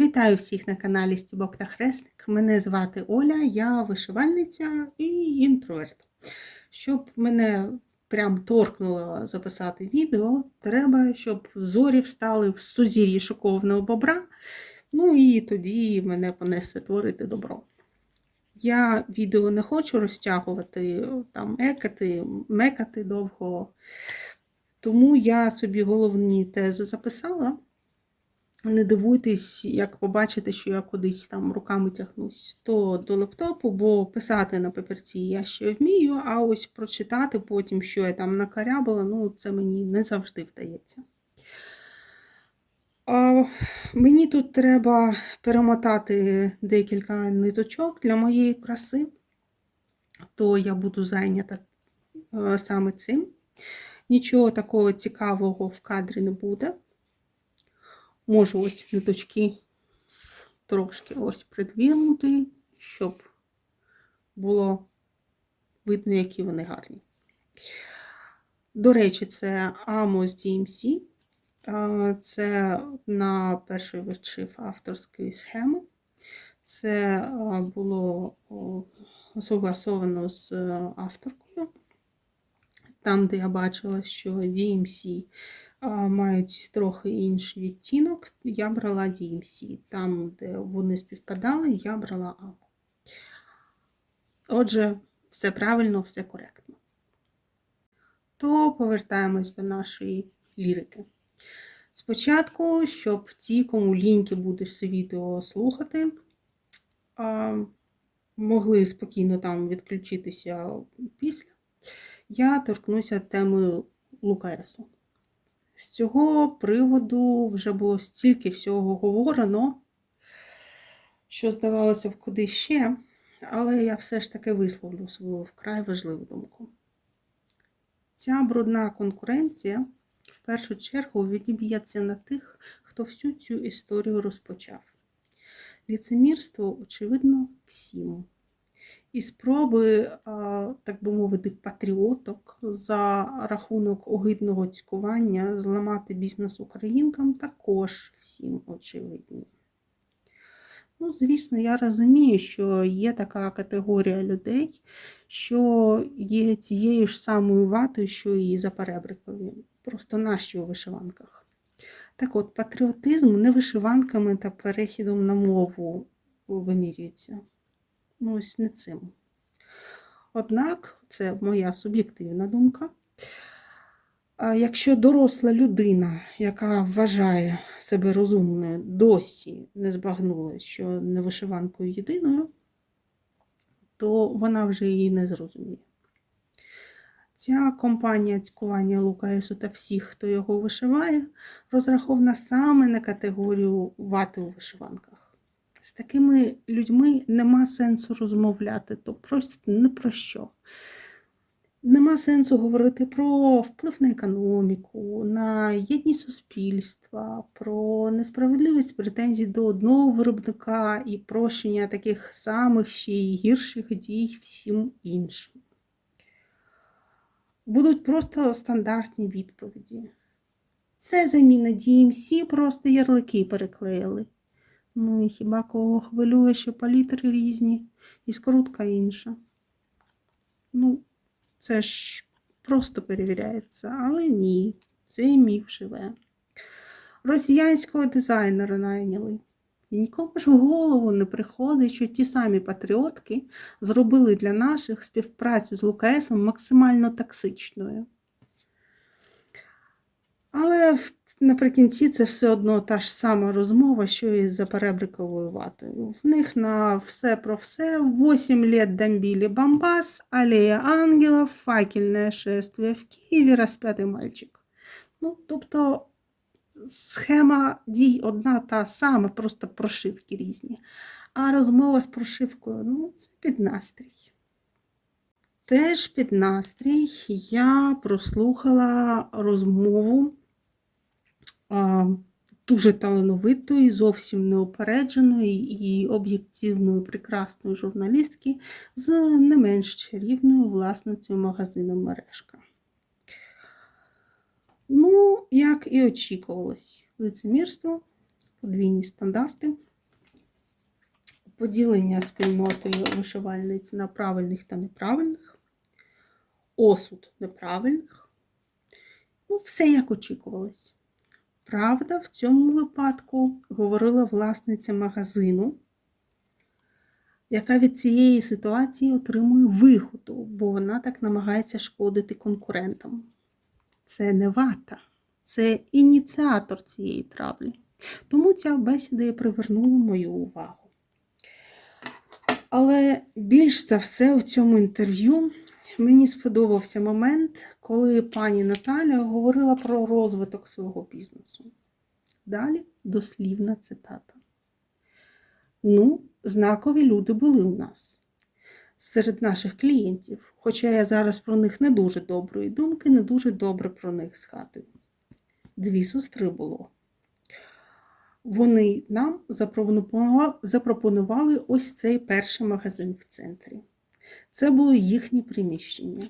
Вітаю всіх на каналі Стібок та Хрестик. Мене звати Оля, я вишивальниця і інтроверт. Щоб мене прям торкнуло записати відео, треба, щоб зорі встали в сузір'ї шоковного бобра. Ну і тоді мене понесе творити добро. Я відео не хочу розтягувати, там екати, мекати довго. Тому я собі головні тези записала. Не дивуйтесь, як побачите, що я кудись там руками тягнусь, то до лептопу, бо писати на папірці я ще вмію, а ось прочитати потім, що я там накарябала, ну це мені не завжди вдається. А, Мені тут треба перемотати декілька ниточок для моєї краси, то я буду зайнята е, саме цим. Нічого такого цікавого в кадрі не буде. Можу ось ниточки трошки ось придвинути, щоб було видно, які вони гарні. До речі, це Amos DMC. Це на перший вишив авторської схеми. Це було согласовано з авторкою. Там, де я бачила, що DMC мають трохи інший відтінок, я брала DMC. Там, де вони співпадали, я брала AMO. Отже, все правильно, все коректно. То повертаємось до нашої лірики. Спочатку, щоб ті, кому ліньки буде все відео слухати, могли спокійно там відключитися після, я торкнуся теми Лукаесу. З цього приводу вже було стільки всього говорено, що здавалося б, куди ще, але я все ж таки висловлю свою вкрай важливу думку. Ця брудна конкуренція в першу чергу відіб'ється на тих, хто всю цю історію розпочав. Ліцемірство, очевидно, всім. І спроби, так би мовити, патріоток за рахунок огидного цькування зламати бізнес українкам також всім очевидні. Ну, звісно, я розумію, що є така категорія людей, що є цією ж самою ватою, що і за перебрикові, просто наші у вишиванках. Так от, патріотизм не вишиванками та перехідом на мову вимірюється. Ну, ось не цим. Однак, це моя суб'єктивна думка. Якщо доросла людина, яка вважає себе розумною, досі не збагнула, що не вишиванкою єдиною, то вона вже її не зрозуміє. Ця компанія цькування Лукаесу та всіх, хто його вишиває, розрахована саме на категорію вати у вишиванках. З такими людьми нема сенсу розмовляти, то просто не про що. Нема сенсу говорити про вплив на економіку, на єдність суспільства, про несправедливість претензій до одного виробника і прощення таких самих ще й гірших дій всім іншим. Будуть просто стандартні відповіді. Це заміна DMC, просто ярлики переклеїли. Ну і хіба кого хвилює, що палітри різні і скрутка інша. Ну, це ж просто перевіряється, але ні, цей міф живе. Росіянського дизайнера найняли. І нікому ж в голову не приходить, що ті самі патріотки зробили для наших співпрацю з Лукаесом максимально токсичною. Але наприкінці це все одно та ж сама розмова, що і за перебриковою ватою. В них на все про все 8 лет дамбілі Бамбас, Алея Ангелов, факельне шествие в Києві, розп'ятий мальчик. Ну, тобто схема дій одна та сама, просто прошивки різні. А розмова з прошивкою ну, це під настрій. Теж під настрій я прослухала розмову дуже талановитої, зовсім неопередженої і об'єктивної, прекрасної журналістки з не менш чарівною власницею магазину мережка. Ну, як і очікувалось, лицемірство, подвійні стандарти, поділення спільнотою вишивальниць на правильних та неправильних, осуд неправильних. Ну, все як очікувалось. Правда, в цьому випадку говорила власниця магазину, яка від цієї ситуації отримує вигоду, бо вона так намагається шкодити конкурентам. Це не вата, це ініціатор цієї травлі. Тому ця бесіда і привернула мою увагу. Але більш за все у цьому інтерв'ю мені сподобався момент, коли пані Наталя говорила про розвиток свого бізнесу. Далі дослівна цитата. Ну, знакові люди були у нас серед наших клієнтів, хоча я зараз про них не дуже доброї думки, не дуже добре про них згадую. Дві сестри було. Вони нам запропонували ось цей перший магазин в центрі. Це було їхнє приміщення.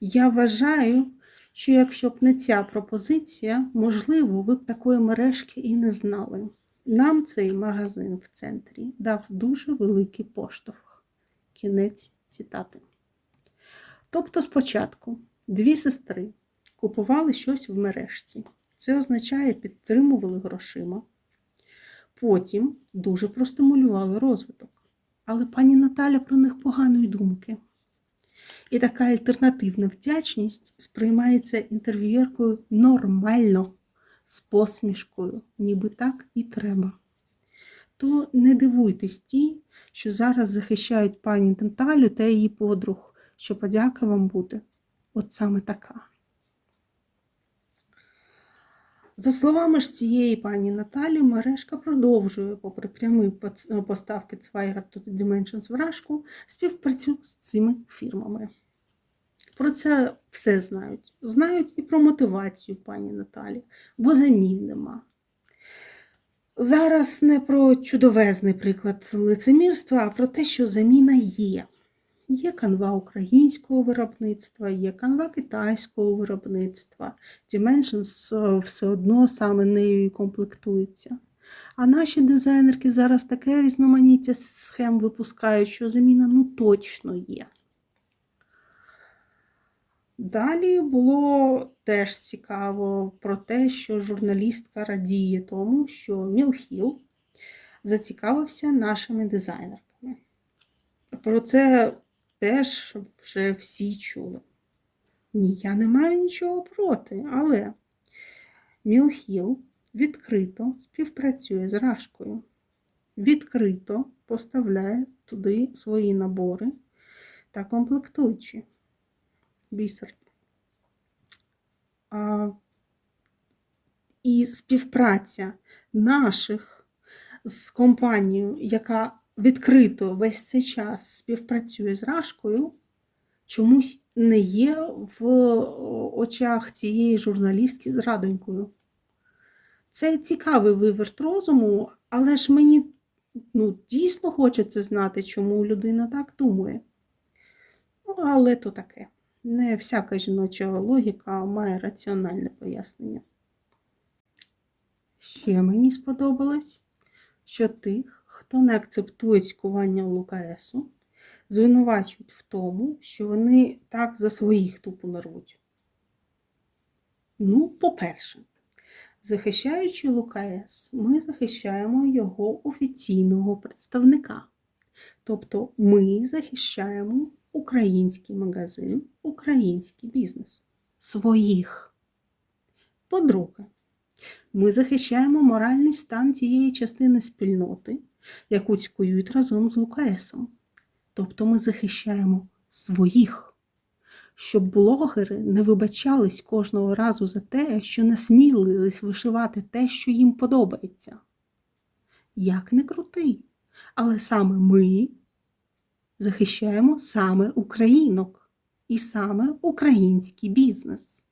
Я вважаю, що якщо б не ця пропозиція, можливо, ви б такої мережки і не знали. Нам цей магазин в центрі дав дуже великий поштовх. Кінець цитати. Тобто, спочатку дві сестри купували щось в мережці. Це означає, підтримували грошима. Потім дуже простимулювали розвиток. Але пані Наталя про них поганої думки. І така альтернативна вдячність сприймається інтерв'юєркою нормально, з посмішкою, ніби так і треба. То не дивуйтесь ті, що зараз захищають пані Наталю та її подруг, що подяка вам буде от саме така. За словами ж цієї пані Наталі, мережка продовжує, попри прямі поставки Zweiger to Dimensions в Рашку, співпрацю з цими фірмами. Про це все знають. Знають і про мотивацію пані Наталі, бо замін нема. Зараз не про чудовезний приклад лицемірства, а про те, що заміна є. Є канва українського виробництва, є канва китайського виробництва. Dimensions все одно саме нею і комплектуються. А наші дизайнерки зараз таке різноманіття схем випускають, що заміна ну точно є. Далі було теж цікаво про те, що журналістка радіє тому, що Мілхіл зацікавився нашими дизайнерками. Про це теж вже всі чули. Ні, я не маю нічого проти, але Мілхіл відкрито співпрацює з Рашкою, відкрито поставляє туди свої набори та комплектуючі. Бісер. А, і співпраця наших з компанією, яка відкрито весь цей час співпрацює з Рашкою, чомусь не є в очах цієї журналістки з радонькою. Це цікавий виверт розуму, але ж мені ну, дійсно хочеться знати, чому людина так думає. Ну, але то таке. Не всяка жіноча логіка має раціональне пояснення. Ще мені сподобалось, що тих, хто не акцептує цькування ЛКСу, звинувачують в тому, що вони так за своїх тупо нарвуть. Ну, по-перше, захищаючи ЛКС, ми захищаємо його офіційного представника. Тобто ми захищаємо український магазин, український бізнес. Своїх. По-друге, ми захищаємо моральний стан цієї частини спільноти, яку цькують разом з Лукаесом. Тобто ми захищаємо своїх, щоб блогери не вибачались кожного разу за те, що насмілились вишивати те, що їм подобається. Як не крути, але саме ми захищаємо саме українок і саме український бізнес.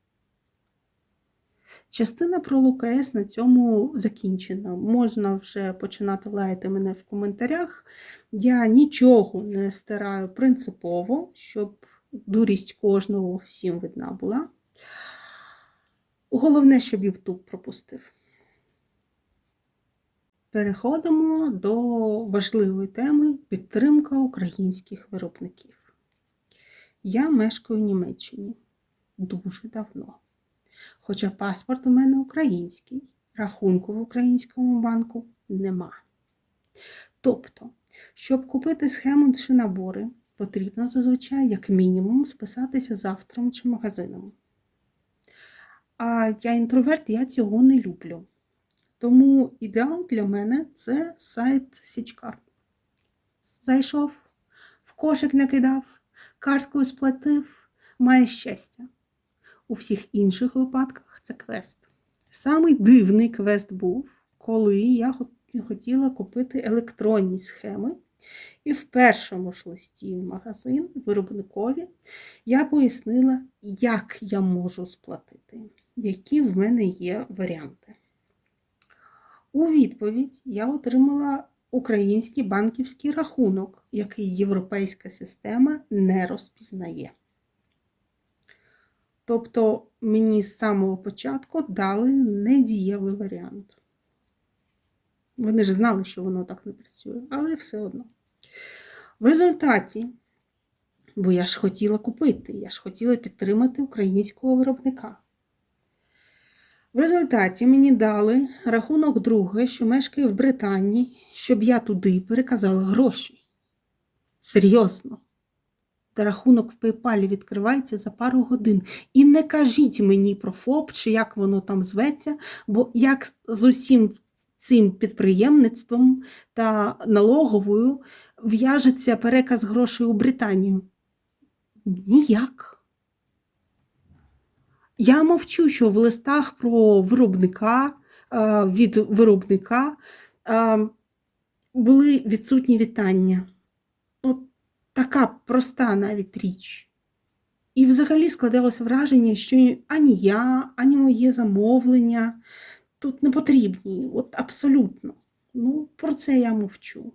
Частина про ЛКС на цьому закінчена. Можна вже починати лаяти мене в коментарях. Я нічого не стираю принципово, щоб дурість кожного всім видна була. Головне, щоб YouTube пропустив. переходимо до важливої теми підтримка українських виробників. Я мешкаю в Німеччині дуже давно. Хоча паспорт у мене український, рахунку в українському банку нема. Тобто, щоб купити схему чи набори, потрібно зазвичай, як мінімум, списатися з автором чи магазином. А я інтроверт, я цього не люблю. Тому ідеал для мене це сайт Січкар. Зайшов, в кошик накидав, карткою сплатив, має щастя. У всіх інших випадках це квест. Самий дивний квест був, коли я хотіла купити електронні схеми. І в першому ж листі в магазин виробникові я пояснила, як я можу сплатити, які в мене є варіанти. У відповідь я отримала український банківський рахунок, який європейська система не розпізнає. Тобто мені з самого початку дали недієвий варіант. Вони ж знали, що воно так не працює, але все одно. В результаті, бо я ж хотіла купити, я ж хотіла підтримати українського виробника. В результаті мені дали рахунок друге, що мешкає в Британії, щоб я туди переказала гроші. Серйозно. Та рахунок в PayPal відкривається за пару годин. І не кажіть мені про ФОП, чи як воно там зветься, бо як з усім цим підприємництвом та налоговою в'яжеться переказ грошей у Британію? Ніяк. Я мовчу, що в листах про виробника е, від виробника е, були відсутні вітання. Така проста навіть річ. І взагалі складалося враження, що ані я, ані моє замовлення тут не потрібні. От абсолютно. Ну, про це я мовчу.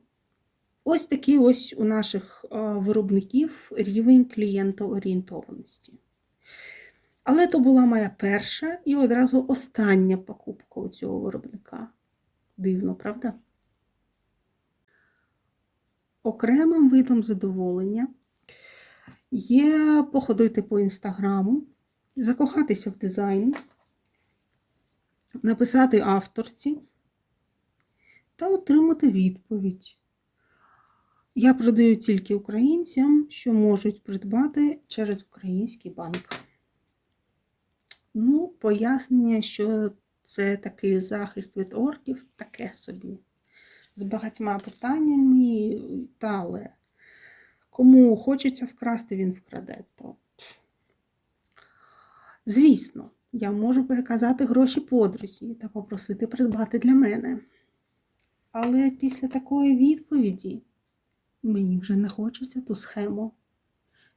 Ось такий ось у наших виробників рівень клієнтоорієнтованості. Але то була моя перша і одразу остання покупка у цього виробника. Дивно, правда? Окремим видом задоволення є походити по інстаграму, закохатися в дизайн, написати авторці та отримати відповідь. Я продаю тільки українцям, що можуть придбати через український банк. Ну, пояснення, що це такий захист від орків, таке собі. З багатьма питаннями, та але кому хочеться вкрасти, він вкраде. То... Звісно, я можу переказати гроші подрузі та попросити придбати для мене. Але після такої відповіді мені вже не хочеться ту схему.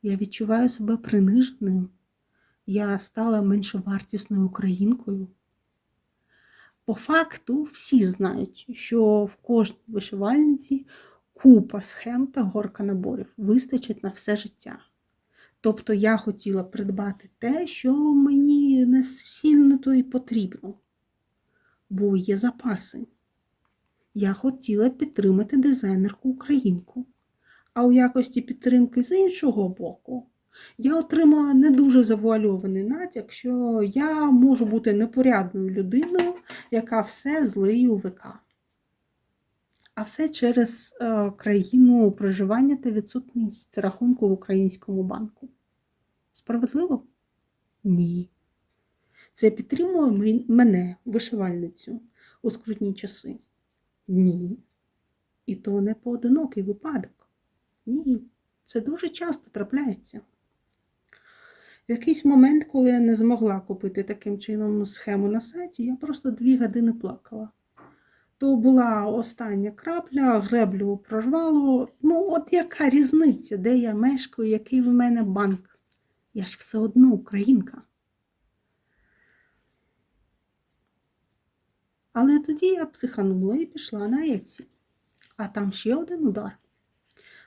Я відчуваю себе приниженою я стала меншовартісною українкою. По факту, всі знають, що в кожній вишивальниці купа схем та горка наборів вистачить на все життя. Тобто я хотіла придбати те, що мені не сильно то і потрібно, бо є запаси. Я хотіла підтримати дизайнерку українку, а у якості підтримки з іншого боку я отримала не дуже завуальований натяк, що я можу бути непорядною людиною, яка все злиє у ВК. А все через е, країну проживання та відсутність рахунку в українському банку. Справедливо? Ні. Це підтримує мене, вишивальницю, у скрутні часи? Ні. І то не поодинокий випадок. Ні. Це дуже часто трапляється. В якийсь момент, коли я не змогла купити таким чином схему на сайті, я просто дві години плакала. То була остання крапля, греблю прорвало. Ну, от яка різниця, де я мешкаю, який в мене банк? Я ж все одно українка. Але тоді я психанула і пішла на Еці. А там ще один удар.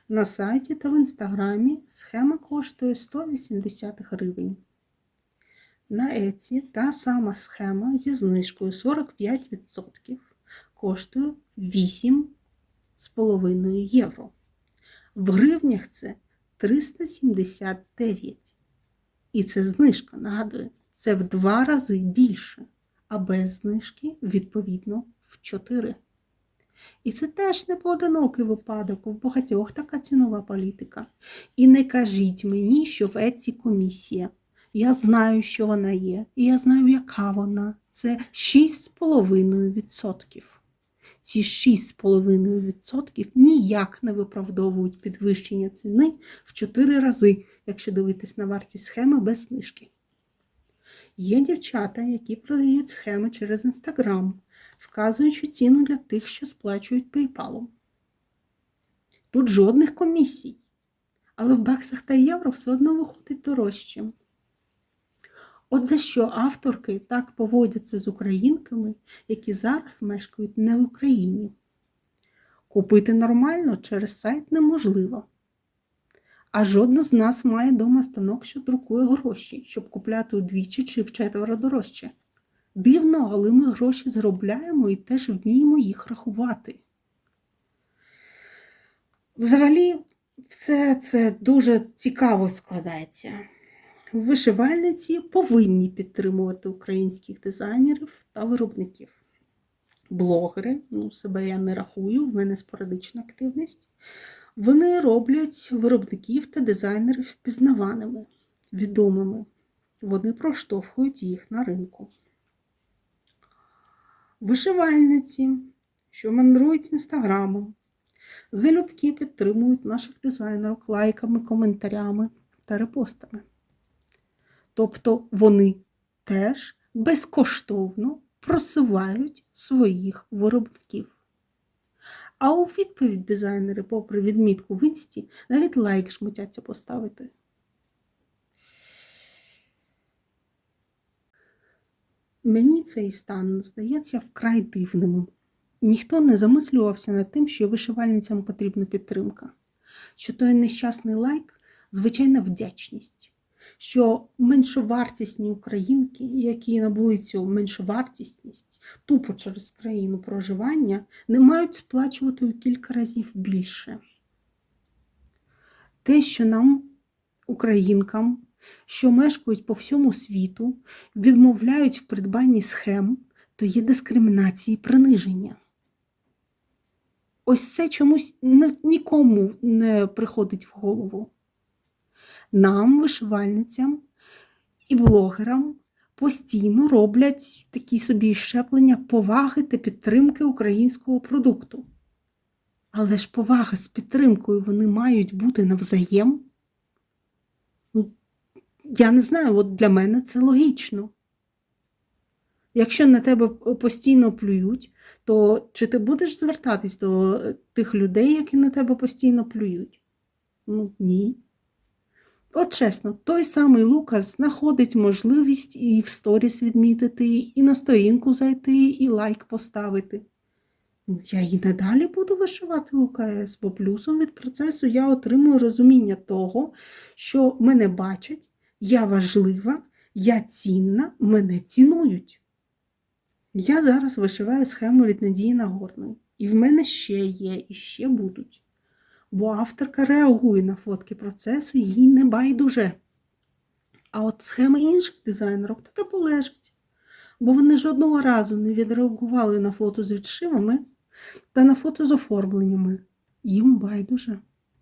На сайті та в інстаграмі схема коштує 180 гривень. На Еці та сама схема зі знижкою 45% коштує 8,5 євро. В гривнях це 379. І це знижка, нагадую, це в два рази більше, а без знижки, відповідно, в 4. І це теж не поодинокий випадок, у багатьох така цінова політика. І не кажіть мені, що в Еці комісія. Я знаю, що вона є, і я знаю, яка вона. Це 6,5%. Ці 6,5% ніяк не виправдовують підвищення ціни в 4 рази, якщо дивитись на вартість схеми без знижки. Є дівчата, які продають схеми через Instagram, вказуючи ціну для тих, що сплачують PayPal. Тут жодних комісій, але в баксах та євро все одно виходить дорожче. От за що авторки так поводяться з українками, які зараз мешкають не в Україні. Купити нормально через сайт неможливо. А жодна з нас має дома станок, що друкує гроші, щоб купляти удвічі чи вчетверо дорожче. Дивно, але ми гроші заробляємо і теж вміємо їх рахувати. Взагалі, все це дуже цікаво складається. Вишивальниці повинні підтримувати українських дизайнерів та виробників. Блогери, ну, себе я не рахую, в мене спорадична активність. Вони роблять виробників та дизайнерів впізнаваними, відомими. Вони проштовхують їх на ринку. Вишивальниці, що мандрують інстаграмом, залюбки підтримують наших дизайнерів лайками, коментарями та репостами. Тобто вони теж безкоштовно просувають своїх виробників. А у відповідь дизайнери, попри відмітку в інсті, навіть лайк шмутяться поставити. Мені цей стан здається вкрай дивним. Ніхто не замислювався над тим, що вишивальницям потрібна підтримка, що той нещасний лайк звичайна вдячність, що меншовартісні українки, які набули цю меншовартісність тупо через країну проживання, не мають сплачувати у кілька разів більше. Те, що нам, українкам, що мешкають по всьому світу, відмовляють в придбанні схем, то є дискримінація і приниження. Ось це чомусь нікому не приходить в голову. Нам, вишивальницям і блогерам, постійно роблять такі собі щеплення поваги та підтримки українського продукту. Але ж повага з підтримкою вони мають бути навзаєм. Я не знаю, от для мене це логічно. Якщо на тебе постійно плюють, то чи ти будеш звертатись до тих людей, які на тебе постійно плюють? Ну, ні. От чесно, той самий Лукас знаходить можливість і в сторіс відмітити, і на сторінку зайти, і лайк поставити. Ну, я і надалі буду вишивати Лукас, бо плюсом від процесу я отримую розуміння того, що мене бачать, я важлива, я цінна, мене цінують. Я зараз вишиваю схему від Надії Нагорної. І в мене ще є, і ще будуть. Бо авторка реагує на фотки процесу, їй не байдуже. А от схеми інших дизайнерок таке полежить. Бо вони жодного разу не відреагували на фото з відшивами та на фото з оформленнями. Їм байдуже,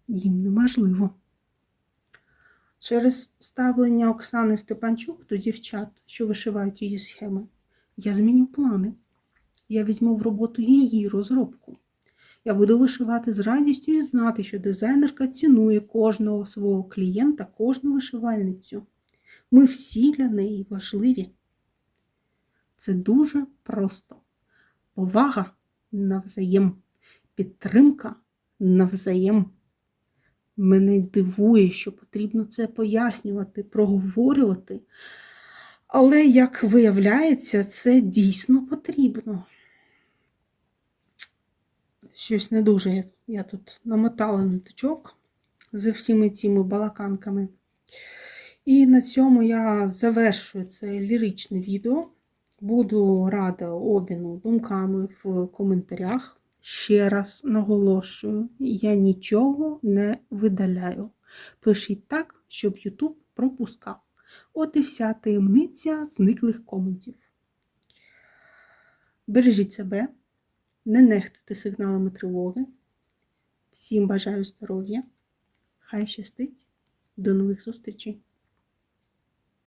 їм неможливо. Через ставлення Оксани Степанчук до дівчат, що вишивають її схеми, я зміню плани. Я візьму в роботу її розробку. Я буду вишивати з радістю і знати, що дизайнерка цінує кожного свого клієнта, кожну вишивальницю. Ми всі для неї важливі. Це дуже просто. Повага навзаєм, підтримка навзаєм. Мене дивує, що потрібно це пояснювати, проговорювати. Але, як виявляється, це дійсно потрібно. Щось не дуже я тут намотала ниточок з всіми цими балаканками. І на цьому я завершую це ліричне відео. Буду рада обміну думками в коментарях. Ще раз наголошую, я нічого не видаляю. Пишіть так, щоб YouTube пропускав. От і вся таємниця зниклих коментів. Бережіть себе, не нехтуйте сигналами тривоги. Всім бажаю здоров'я. Хай щастить. До нових зустрічей!